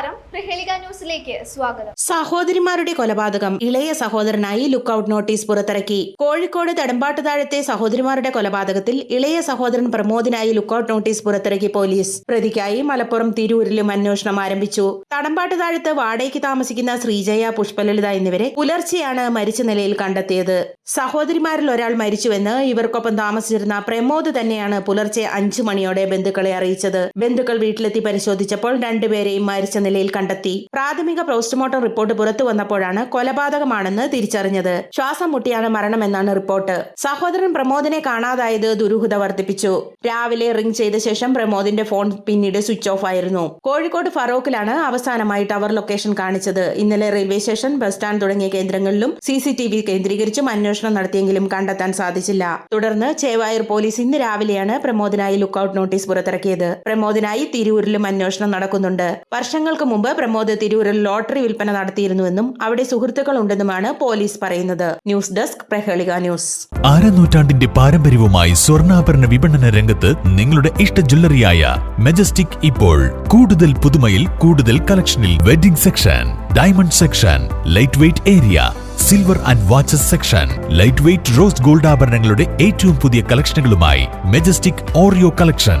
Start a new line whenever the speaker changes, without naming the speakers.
നമസ്കാരം. പ്രഹേളിക ന്യൂസിലേക്ക് സ്വാഗതം.
സഹോദരിമാരുടെ കൊലപാതകം. ഇളയ സഹോദരനായി ലുക്കൌട്ട് നോട്ടീസ് പുറത്തിറക്കി. കോഴിക്കോട് തടമ്പാട്ട് താഴത്തെ സഹോദരിമാരുടെ കൊലപാതകത്തിൽ ഇളയ സഹോദരൻ പ്രമോദിനായി ലുക്കൌട്ട് നോട്ടീസ് പുറത്തിറക്കി പോലീസ്. പ്രതിക്കായി മലപ്പുറം തിരൂരിലും അന്വേഷണം ആരംഭിച്ചു. തടമ്പാട്ട് താഴത്ത് വാടകയ്ക്ക് താമസിക്കുന്ന ശ്രീജയ പുഷ്പലളിത എന്നിവരെ പുലർച്ചെയാണ് മരിച്ച നിലയിൽ കണ്ടെത്തിയത്. സഹോദരിമാരിൽ ഒരാൾ മരിച്ചുവെന്ന് ഇവർക്കൊപ്പം താമസിച്ചിരുന്ന പ്രമോദ് തന്നെയാണ് പുലർച്ചെ അഞ്ചു മണിയോടെ ബന്ധുക്കളെ അറിയിച്ചത്. ബന്ധുക്കൾ വീട്ടിലെത്തി പരിശോധിച്ചപ്പോൾ രണ്ടുപേരെയും മരിച്ച നിലയിൽ കണ്ടെത്തി. പ്രാഥമിക പോസ്റ്റ്മോർട്ടം റിപ്പോർട്ട് പുറത്തു വന്നപ്പോഴാണ് കൊലപാതകമാണെന്ന് തിരിച്ചറിഞ്ഞത്. ശ്വാസം മുട്ടിയാണ് മരണമെന്നാണ് റിപ്പോർട്ട്. സഹോദരൻ പ്രമോദിനെ കാണാതായത് ദുരൂഹത വർദ്ധിപ്പിച്ചു. രാവിലെ റിംഗ് ചെയ്ത ശേഷം പ്രമോദിന്റെ ഫോൺ പിന്നീട് സ്വിച്ച് ഓഫ് ആയിരുന്നു. കോഴിക്കോട് ഫറോക്കിലാണ് അവസാനമായി ടവർ ലൊക്കേഷൻ കാണിച്ചത്. ഇന്നലെ റെയിൽവേ സ്റ്റേഷൻ ബസ് സ്റ്റാൻഡ് തുടങ്ങിയ കേന്ദ്രങ്ങളിലും സി സി ടി വി കേന്ദ്രീകരിച്ചും അന്വേഷണം നടത്തിയെങ്കിലും കണ്ടെത്താൻ സാധിച്ചില്ല. തുടർന്ന് ചേവായൂർ പോലീസ് ഇന്ന് രാവിലെയാണ് പ്രമോദിനായി ലുക്കൌട്ട് നോട്ടീസ് പുറത്തിറക്കിയത്. പ്രമോദിനായി തിരൂരിലും അന്വേഷണം നടക്കുന്നുണ്ട്. വർഷങ്ങൾക്ക് മുമ്പ് പ്രമോദ് തിരൂരിൽ ലോട്ടറി വിൽപ്പന നടത്തിയിരുന്നുവെന്നും അവിടെ സുഹൃത്തുക്കളുണ്ടെന്നുമാണ് പോലീസ് പറയുന്നത്. News desk Prahelika news.
ആരനൂറ്റാണ്ടിന്റെ പാരമ്പര്യവുമായി സ്വർണാഭരണ വിപണന രംഗത്ത് നിങ്ങളുടെ ഇഷ്ട ജ്വല്ലറിയായ മെജസ്റ്റിക് ഇപ്പോൾ കൂടുതൽ പുതുമയിൽ കൂടുതൽ കളക്ഷനിൽ wedding section diamond section light weight area silver and watches section light weight rose gold ആഭരണങ്ങളുടെ ഏറ്റവും പുതിയ കളക്ഷനുകളുമായി മെജസ്റ്റിക് ഓറിയോ കളക്ഷൻ.